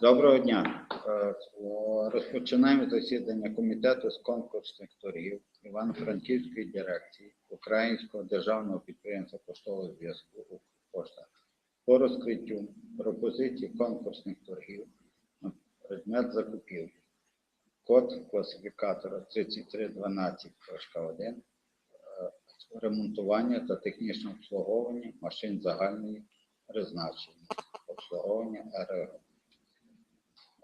Доброго дня. Е, Розпочинаємо засідання комітету з конкурсних торгів Івано-Франківської дирекції Українського державного підприємства поштового зв'язку «Укрпошта» по розкриттю пропозицій конкурсних торгів на предмет закупівлі. Код класифікатора 3312.1 е, ремонтування та технічне обслуговування машин загальної призначення, обслуговування РРО.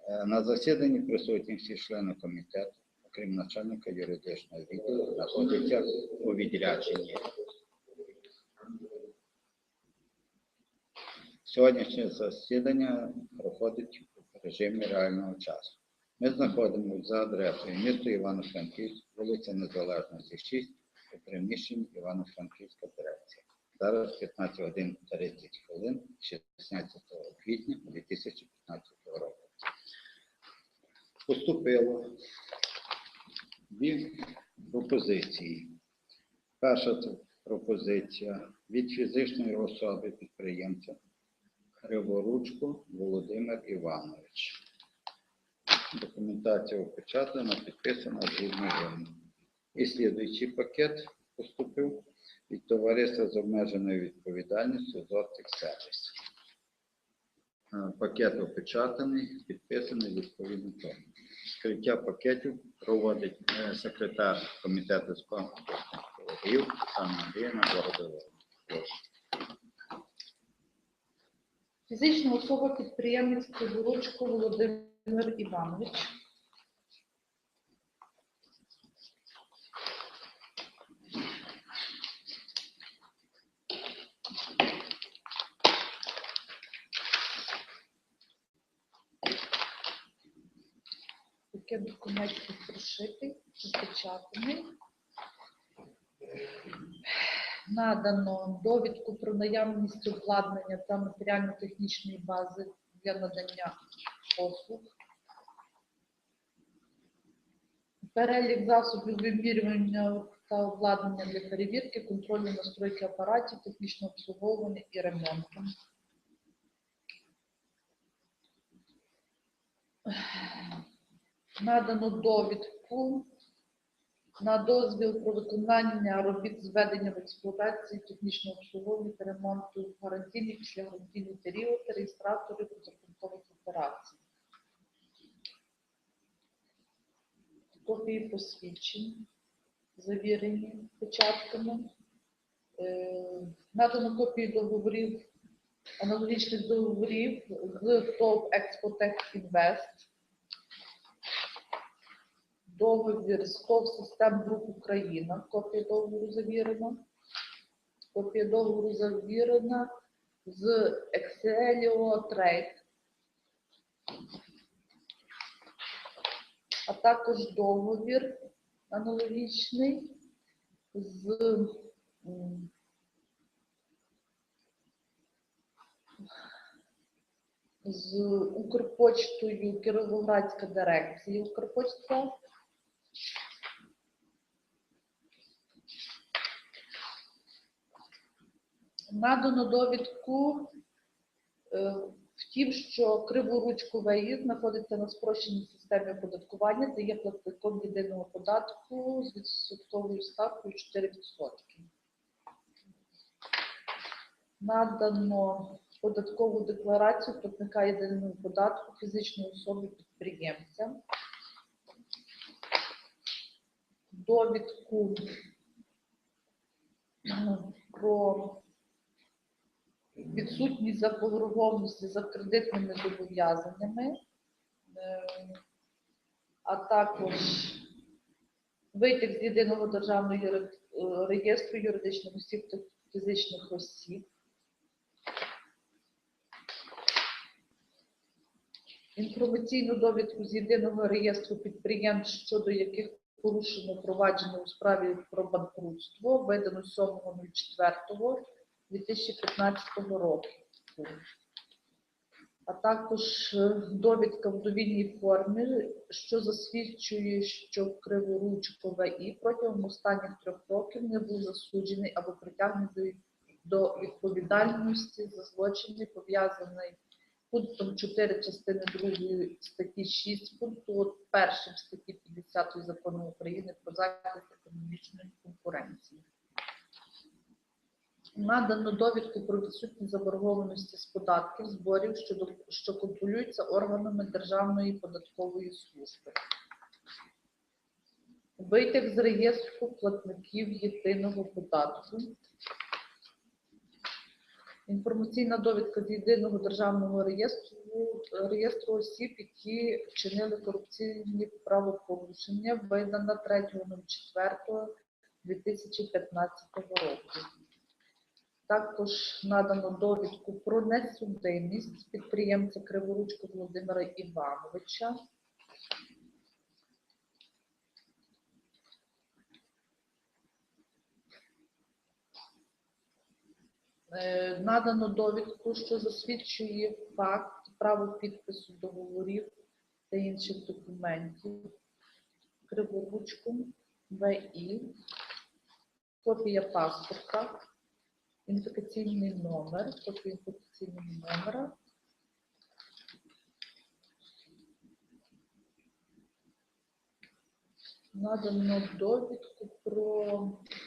Е, На засіданні присутні всі члени комітету, окрім начальника юридичного відділу, знаходяться у відрядженні. Сьогоднішнє засідання проходить в режимі реального часу. Ми знаходимося за адресою місто Івано-Франківськ, вулиця Незалежності 6, у приміщенні Івано-Франківська дирекція. Зараз 15 годин 30 хвилин 16 квітня 2015 року. Поступило дві пропозиції. Перша це пропозиція від фізичної особи підприємця Криворучко Володимир Іванович. Документація опечатана, підписана згідно вимог. І слідуючий пакет поступив від товариства з обмеженою відповідальністю Зортик Сервіс. Пакет опечатаний, підписаний відповідно тому. Скриття пакетів проводить е, секретар комітету з Оксана Андріївна Бородова. Фізична особа підприємець Криворучко Володимир Іванович. Пакет документів прошитий, запечатаний. Надано довідку про наявність обладнання та матеріально-технічної бази для надання послуг. Перелік засобів вимірювання та обладнання для перевірки, контролю настройки апаратів, технічного обслуговування і ремонту. Надано довідку на дозвіл про виконання робіт з введення в експлуатацію технічного обслуговування та ремонту гарантійний після гарантійний період реєстраторів розрахункових операцій. Копії посвідчень, завірені печатками. Е, Надано копії договорів, аналогічних договорів з ТОВ Експотек Інвест договір з систем груп Україна. Копія договору завірена. Копія договору завірена з Excelio Trade. А також договір аналогічний з з Укрпочтою Кіровоградська дирекція Укрпочта Надано довідку е, в тім, що Криворучко ВАІ знаходиться на спрощеній системі оподаткування, де є платником єдиного податку з відсотковою ставкою 4%. Надано податкову декларацію платника єдиного податку фізичної особи підприємця. Довідку про відсутність заборгованості за кредитними зобов'язаннями, е, а також витяг з єдиного державного реєстру юридичних осіб та фізичних осіб. Інформаційну довідку з єдиного реєстру підприємств, щодо яких порушено провадження у справі про банкрутство, видано 7.04.2015 року. А також е, довідка в довільній формі, що засвідчує, що Криворучко ВІ протягом останніх трьох років не був засуджений або притягнений до відповідальності за злочини, пов'язаний пунктом 4 частини 2 статті 6 пункту 1 статті 50 закону України про захист економічної конкуренції. Надано довідку про відсутність заборгованості з податків, зборів, що, до- що контролюються органами Державної податкової служби. Витяг з реєстру платників єдиного податку. Інформаційна довідка з єдиного державного реєстру, реєстру осіб, які вчинили корупційні правопорушення, видана 3.04.2015 року. Також надано довідку про несудимість підприємця Криворучко Володимира Івановича. Надано довідку, що засвідчує факт право підпису договорів та інших документів. Криворучком ВІ, копія паспорта, ідентифікаційний номер, копія ідентифікаційного номера. Надано довідку про е,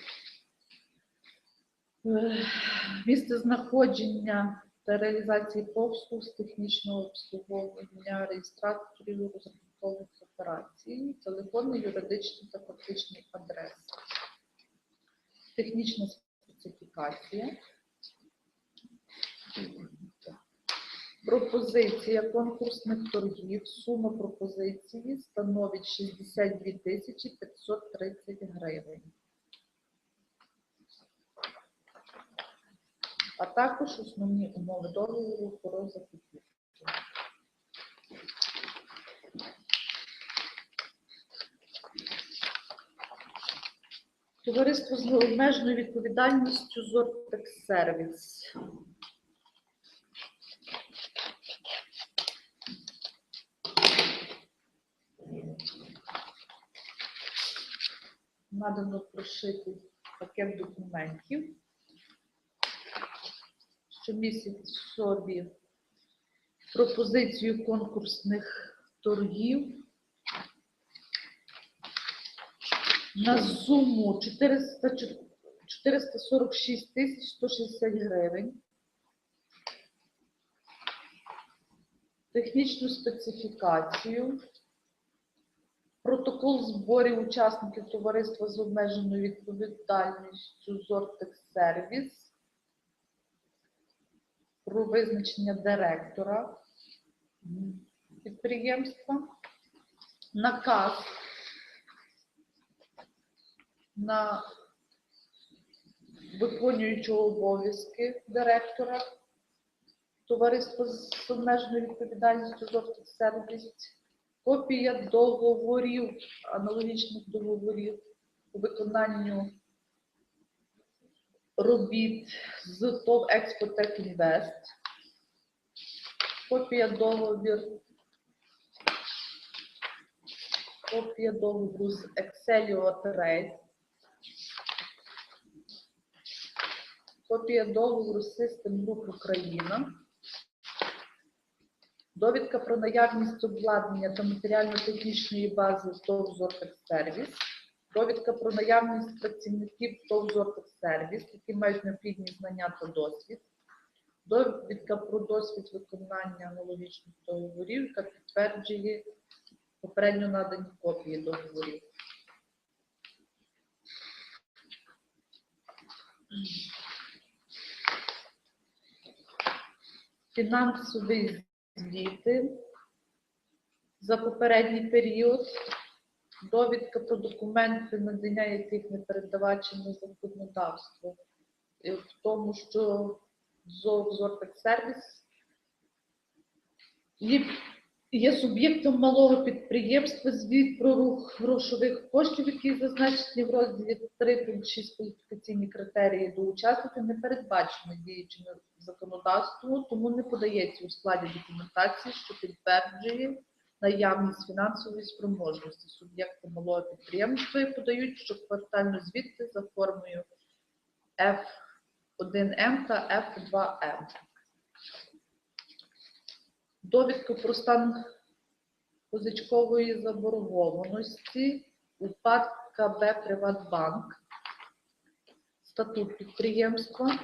місце знаходження та реалізації послуг з технічного обслуговування реєстраторів розрахункових операцій, телефонний, юридичний та фактичний адреси. Технічна специфікація. Пропозиція конкурсних торгів. Сума пропозиції становить 62 тисячі 530 гривень. А також основні умови договору про закупівлю. Товариство з обмеженою відповідальністю Зортекс Сервіс. Надано прошити пакет документів, що містить в собі пропозицію конкурсних торгів на суму 400 446 тисяч 160 гривень. Технічну специфікацію. Протокол зборів учасників товариства з обмеженою відповідальністю Зортекс Сервіс про визначення директора підприємства, наказ на виконуючого обов'язки директора. Товариства з обмеженою відповідальністю Зортекс Сервіс, копія договорів, аналогічних договорів по виконанню робіт з ТОВ Експотек Інвест, копія договір, копія договору з Excelio Trade, копія договору System Group Україна, довідка про наявність обладнання та матеріально-технічної бази ТОВ «Зортекс Сервіс», довідка про наявність працівників ТОВ «Зортекс Сервіс», які мають необхідні знання та досвід, довідка про досвід виконання аналогічних договорів, яка підтверджує попередньо надані копії договорів. Фінансові звіти за попередній період, довідка про документи, надання яких не передбачено законодавство, в тому, що ЗОВ «Зортекс Сервіс» є, суб'єктом малого підприємства, звіт про рух грошових коштів, які зазначені в розділі 3.6 кваліфікаційні критерії до учасника, не передбачено діючим законодавством, тому не подається у складі документації, що підтверджує наявність фінансової спроможності суб'єкта малого підприємства і подають щоквартальну звіти за формою F1М та F2М. Довідка про стан позичкової заборгованості УПАД КБ Приватбанк. Статут підприємства.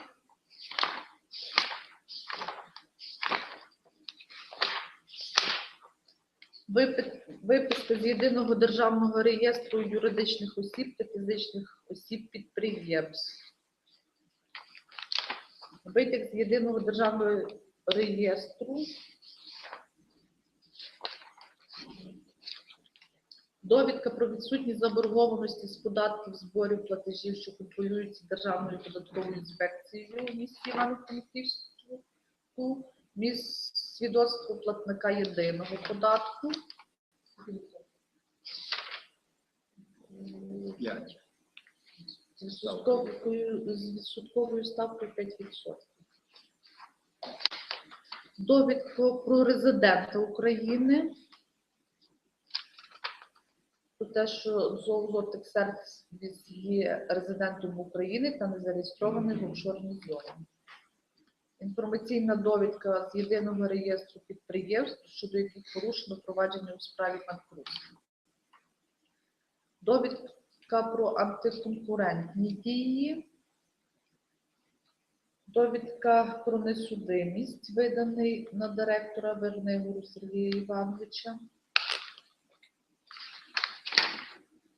Виписка з єдиного державного реєстру юридичних осіб та фізичних осіб підприємств. Витяг з єдиного державного реєстру. Довідка про відсутність заборгованості з податків, зборів, платежів, що контролюються Державною податковою інспекцією в місті Івано-Франківську. Міс свідоцтво платника єдиного податку. 5. З відсотковою, з відсотковою ставкою 5%. Довідка про резидента України. Про те, що зоозотик сервіс є резидентом України та не зареєстрований в офшорній зоні. Інформаційна довідка з єдиного реєстру підприємств, щодо яких порушено провадження у справі банкрутства. Довідка про антиконкурентні дії. Довідка про несудимість, виданий на директора Вернигору Сергія Івановича.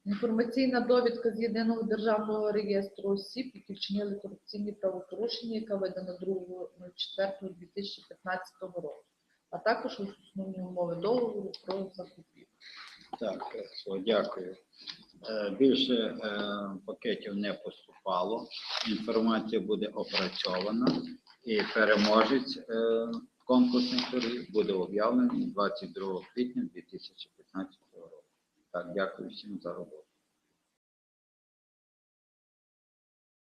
Інформаційна довідка з єдиного державного реєстру осіб, які вчинили корупційні правопорушення, яка видана 2.04.2015 року, а також основні умови договору про закупівлю. Так, дякую. Е, Більше е, пакетів не поступало. Інформація буде опрацьована і переможець е, конкурсних торгів буде об'явлений 22 квітня 2015 року. Так, дякую всім за роботу.